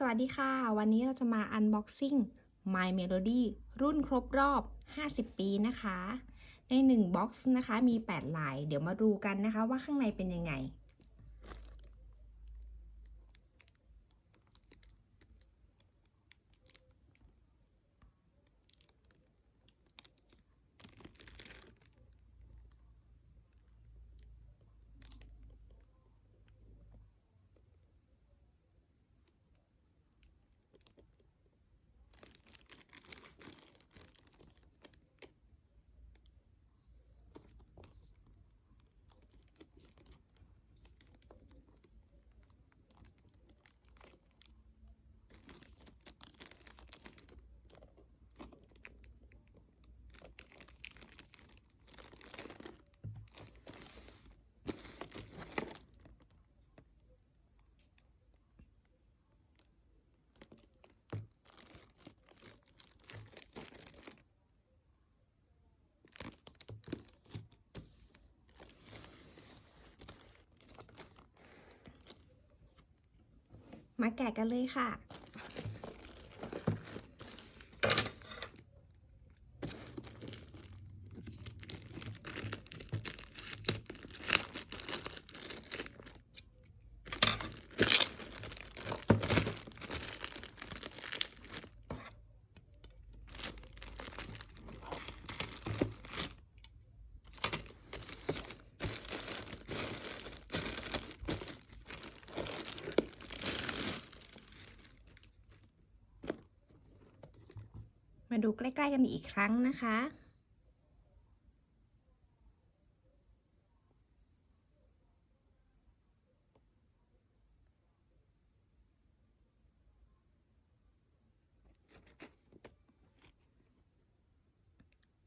สวัสดีค่ะ วันนี้เราจะมา unboxing My Melody รุ่นครบรอบ 50 ปีนะคะ ใน1บ็อกซ์นะคะ มี 8 ลาย เดี๋ยวมาดูกันนะคะว่าข้างในเป็นยังไง มาแกะกันเลยค่ะ ดูใกล้ ๆ กันอีกครั้งนะคะ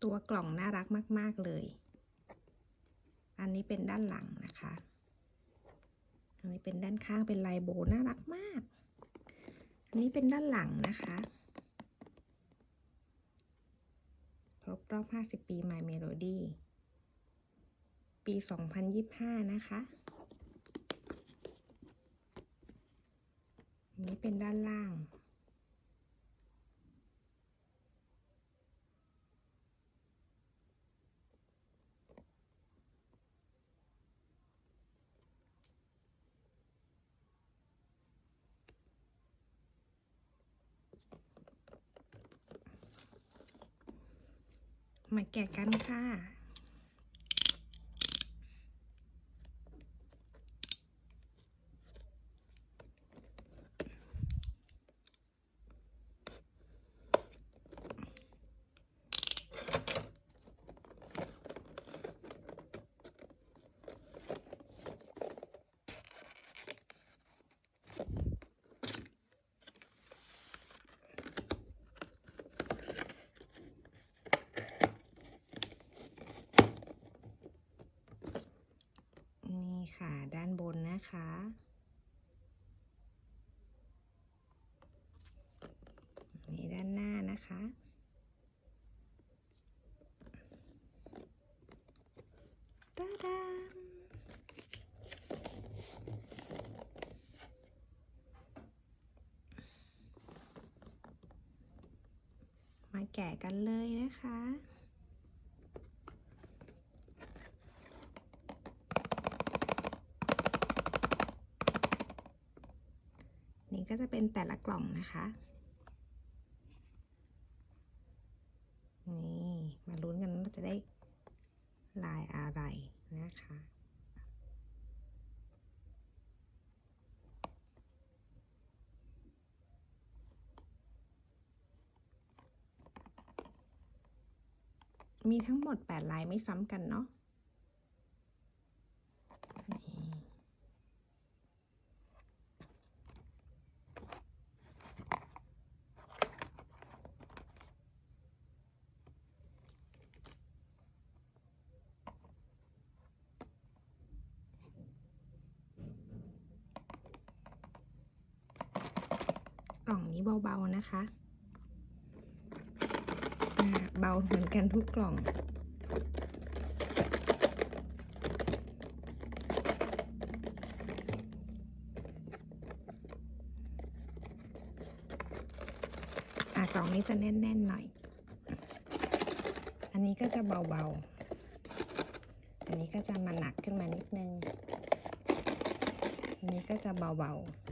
ตัวกล่องน่ารักมาก ๆ เลย อันนี้เป็นด้านหลังนะคะ อันนี้เป็นด้านข้างเป็นลายโบน่ารักมาก อันนี้เป็นด้านหลังนะคะ ค รบรอบ 50 ปี My Melody ปี 2025 นะคะ นี้เป็นด้านล่าง แกะกันค่ะ นี่ค่ะ ด้านบนนะคะ นี่ด้านหน้านะคะตา ดามมาแกะกันเลยนะคะ นี่ก็จะเป็นแต่ละกล่องนะคะ นี่ มาลุ้นกันว่าจะได้ลายอะไร นะคะ มีทั้งหมด 8 ลายไม่ซ้ำกันเนาะ กล่องนี้เบาๆนะคะเบาเหมือนกันทุกกล่องกล่องนี้จะแน่นๆหน่อย อันนี้ก็จะเบาๆ อันนี้ก็จะมาหนักขึ้นมานิดนึง อันนี้ก็จะเบาๆ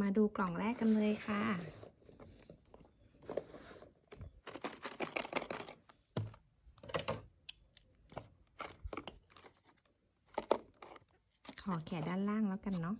มาดูกล่องแรกกันเลยค่ะ ขอแกะด้านล่างแล้วกันเนาะ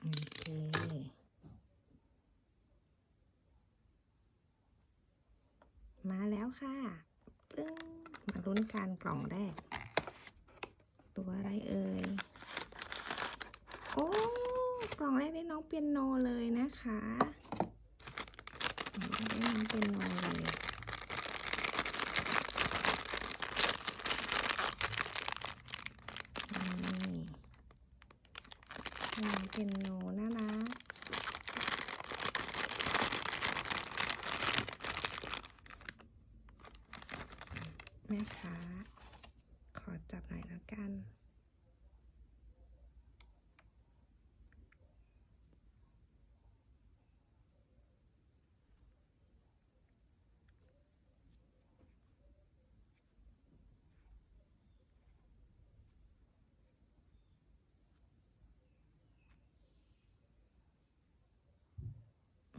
โอเค มา แล้วค่ะปึ้งมาลุ้นการกล่องแรก ตัวอะไรเอ่ย โอ้ กล่องแรกได้น้องเปียโนเลยนะคะได้น้องเปียโนเลยนี่น้องเปียโนน่ารัก แม่ค้าขอจับหน่อยแล้วกัน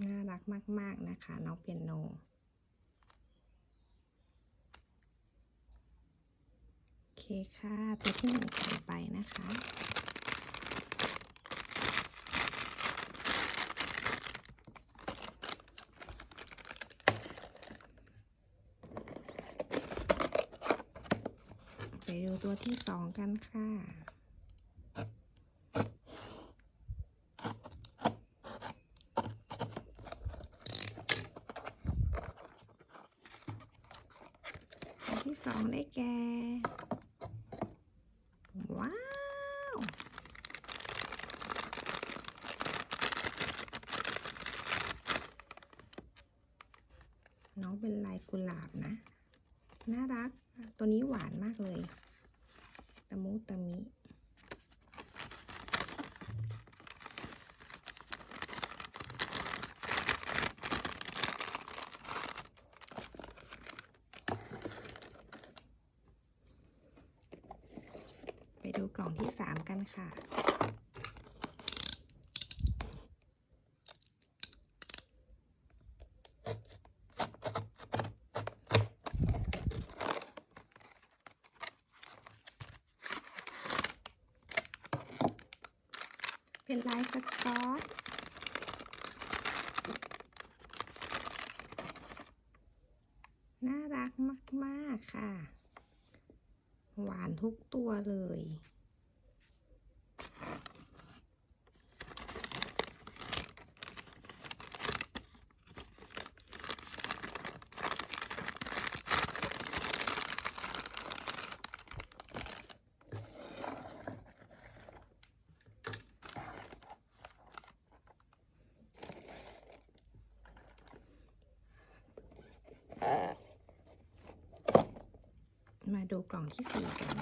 น่ารักมาก ๆ นะคะ น้องเปียโน โอเคค่ะ ตัวที่หนึ่งผ่านไปนะคะ ไปดูตัวที่สองกันค่ะ ตัวที่สองได้แก่ ว้าว น้องเป็นลายกุหลาบนะ น่ารัก ตัวนี้หวานมากเลย ตะมุตะมิไปดูกล่องที่สามกันค่ะ เป็นลายสกอตน่ารักมาก ๆ ค่ะ หวานทุกตัวเลย มาดูกล่องที่สี่กัน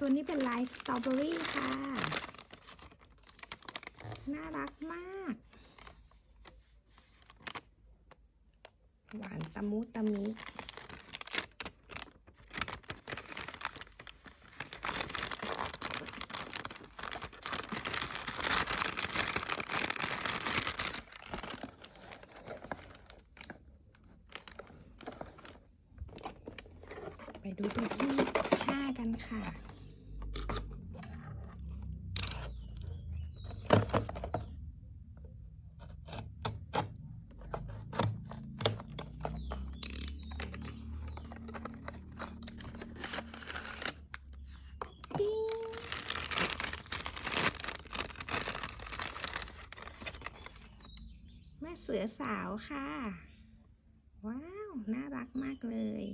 ตัวนี้เป็นลายสตรอเบอรี่ค่ะ น่ารักมากะมุตะมิไปดูตัวที่ห้ากันค่ะ ปิ๊ง เสือสาวค่ะ ว้าว น่ารักมากเลย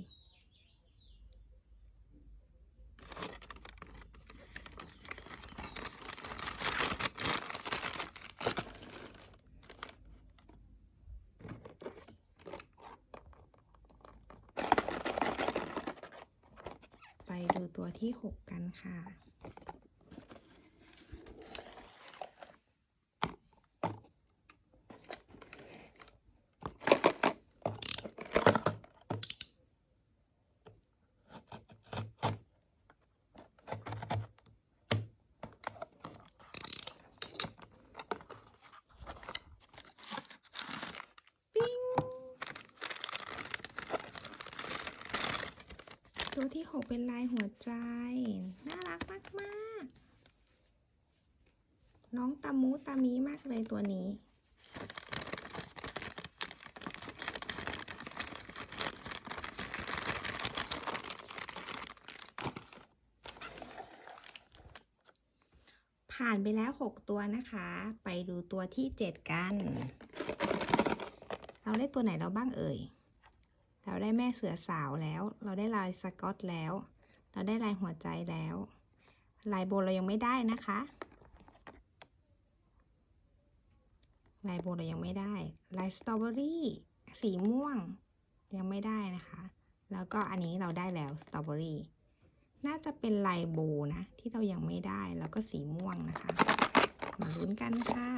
ไปดูตัวที่หกกันค่ะ ปิ๊ง ตัวที่ หกเป็นลายหัวใจ น่ารักมากๆ น้องตามูตามีมากเลยตัวนี้ผ่านไปแล้ว 6 ตัวนะคะ ไปดูตัวที่ 7 กัน เราได้ตัวไหนเราบ้างเอ่ย เราได้แม่เสือสาวแล้ว เราได้ลายสกอตแล้ว เราได้ลายหัวใจแล้ว ลายโบเรายังไม่ได้นะคะ ลายโบเรายังไม่ได้ ลายสตรอเบอรี่สีม่วงยังไม่ได้นะคะ แล้วก็อันนี้เราได้แล้วสตรอเบอรี่ น่าจะเป็นลายโบนะ ที่เรายังไม่ได้ แล้วก็สีม่วงนะคะ มาลุ้นกันค่ะ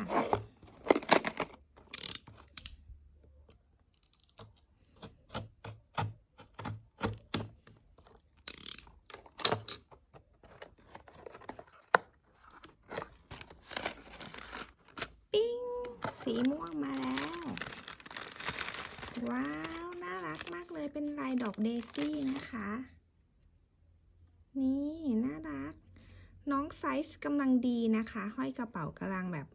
ปิ้ง สีม่วงมาแล้ว ว้าว น่ารักมากเลยเป็นลายดอกเดซี่นะคะ นี่ น่ารัก น้องไซส์กำลังดีนะคะ ห้อยกระเป๋ากำลังแบบ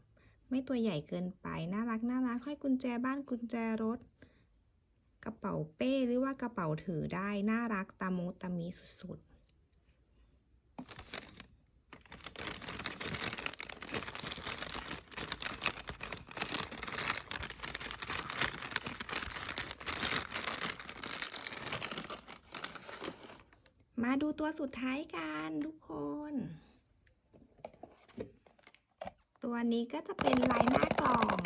ไม่ตัวใหญ่เกินไป น่ารักน่ารักห้อยกุญแจบ้านกุญแจรถ กระเป๋าเป้หรือว่ากระเป๋าถือได้ น่ารักตามูตามีสุดๆ มาดูตัวสุดท้ายกันทุกคน ตัวนี้ก็จะเป็นลายหน้ากล่อง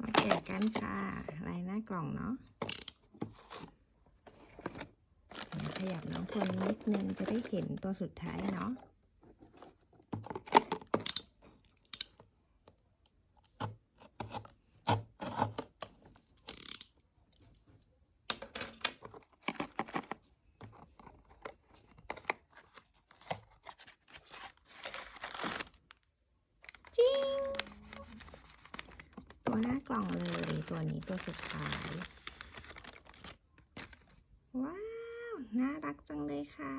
มาแกะกันค่ะ ลายหน้ากล่องเนาะขยับน้องคนนิดนึงจะได้เห็นตัวสุดท้ายเนาะ จิ้ง ตัวหน้ากล่องเลย ตัวนี้ตัวสุดท้าย ว้าว น่ารักจังเลยค่ะ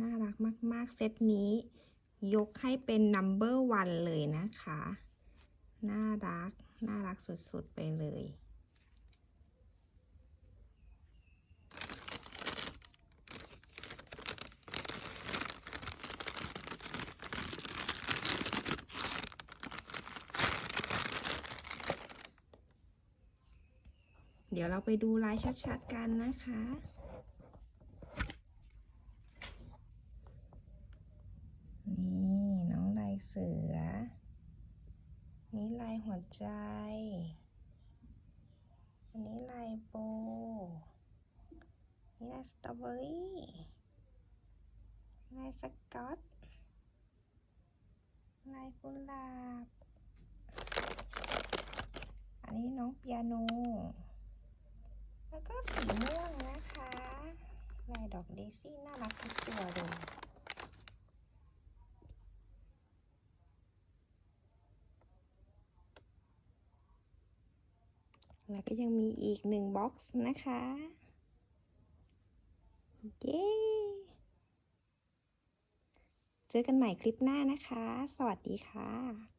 น่ารักมาก ๆ เซตนี้ ยกให้เป็น number one เลยนะคะ น่ารัก น่ารักสุด ๆ ไปเลย เราไปดูลายชัดๆกันนะคะ นี่น้องลายเสือ นี่ลายหัวใจนี่ลายโบ นี่ลายสตรอเบอรี่ลายสกอต ลายกุหลาบ อันนี้น้องเปียโน แล้วก็สีม่วงนะคะลายดอกเดซี่น่ารักทุกตัวเลยแล้วก็ยังมีอีกหนึ่งบ็อกซ์นะคะ เย้ เจอกันใหม่คลิปหน้านะคะ สวัสดีค่ะ